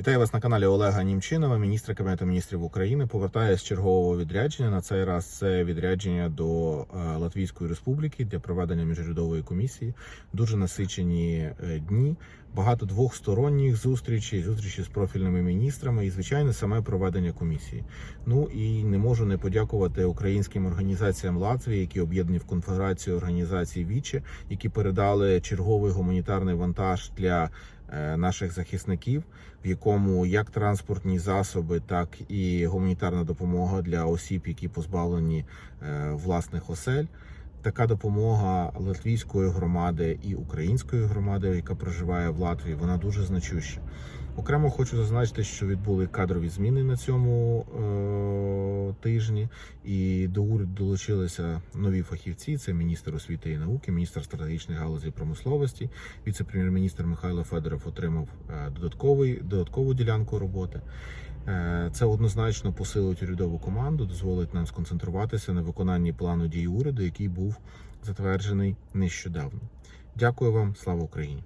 Вітаю вас на каналі Олега Німчинова, міністра Кабінету міністрів України. Повертає з чергового відрядження. На цей раз це відрядження до е, Латвійської Республіки для проведення міжурядової комісії. Дуже насичені е, дні. Багато двохсторонніх зустрічей, зустрічі з профільними міністрами і, звичайно, саме проведення комісії. Ну і не можу не подякувати українським організаціям Латвії, які об'єднані в конфедерацію організацій Віче, які передали черговий гуманітарний вантаж для наших захисників, в якому як транспортні засоби, так і гуманітарна допомога для осіб, які позбавлені е, власних осель. Така допомога латвійської громади і української громади, яка проживає в Латвії, вона дуже значуща. Окремо хочу зазначити, що відбули кадрові зміни на цьому е- тижні, і до уряду долучилися нові фахівці: це міністр освіти і науки, міністр стратегічних галузей і промисловості. Віце-прем'єр-міністр Михайло Федоров отримав е, додатковий додаткову ділянку роботи. Е, Це однозначно посилить урядову команду, дозволить нам сконцентруватися на виконанні плану дій уряду, який був затверджений нещодавно. Дякую вам, слава Україні!